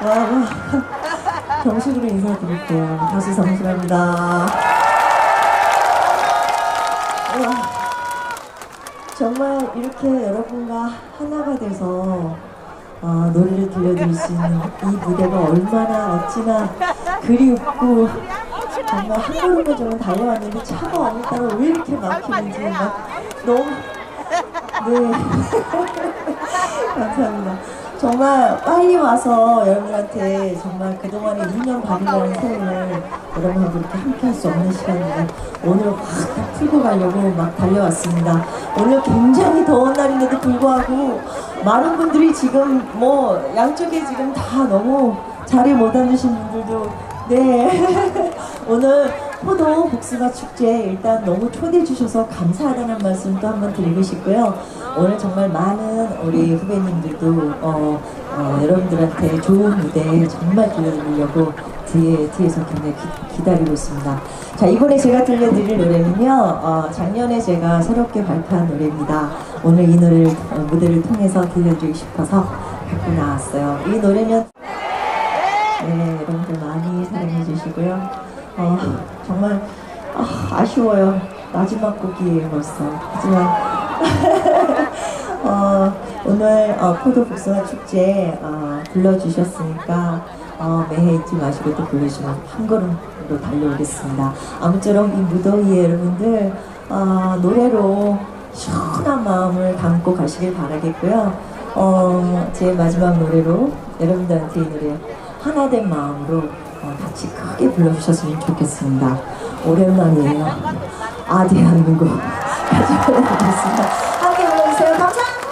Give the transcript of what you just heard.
아, 정식으로 인사드릴게요. 성실합니다. 와, 정말 이렇게 여러분과 하나가 돼서 아, 노래를 들려드릴 수 있는 이 무대가 얼마나 어찌나 그리웠고 정말 한 걸음만 좀 달려왔는데 차가 오늘따라 왜 이렇게 막히는지 막 너무 네 감사합니다. 정말 빨리 와서 여러분한테 정말 그동안의 2년 반이라는 세월을 이렇게 함께 할 수 없는 시간인데 오늘 확 풀고 가려고 막 달려왔습니다. 오늘 굉장히 더운 날인데도 불구하고 많은 분들이 지금 뭐 양쪽에 지금 다 너무 자리 못 앉으신 분들도 네 오늘 포도 복숭아 축제 일단 너무 초대해 주셔서 감사하다는 말씀 또 한번 드리고 싶고요. 오늘 정말 많은 우리 후배님들도 어, 어, 여러분들한테 좋은 무대 정말 들려드리려고 뒤에 뒤에서 굉장히 기, 다리고 있습니다. 자 이번에 제가 들려드릴 노래는요. 어, 작년에 제가 새롭게 발표한 노래입니다. 오늘 이 노래를 어, 무대를 통해서 들려드리고 싶어서 갖고 나왔어요. 이 노래는 네, 여러분들 많이 사랑해 주시고요. 어, 정말 아, 쉬워요 마지막 곡이에요, 벌써. 하지만 어, 오늘 어, 포도 복숭아 축제 어, 불러주셨으니까 어, 매해 잊지 마시고 또 불러주시면 한 걸음으로 달려오겠습니다. 아무쪼록 이 무더위에 여러분들 어, 노래로 시원한 마음을 담고 가시길 바라겠고요. 어, 제 마지막 노래로 여러분들한테 이 노래 하나 된 마음으로 어, 같이 크게 불러주셨으면 좋겠습니다. 오랜만이에요. 아, 대한민국. 가지고 나겠습니다. 함께 불러주세요. 감사합니다.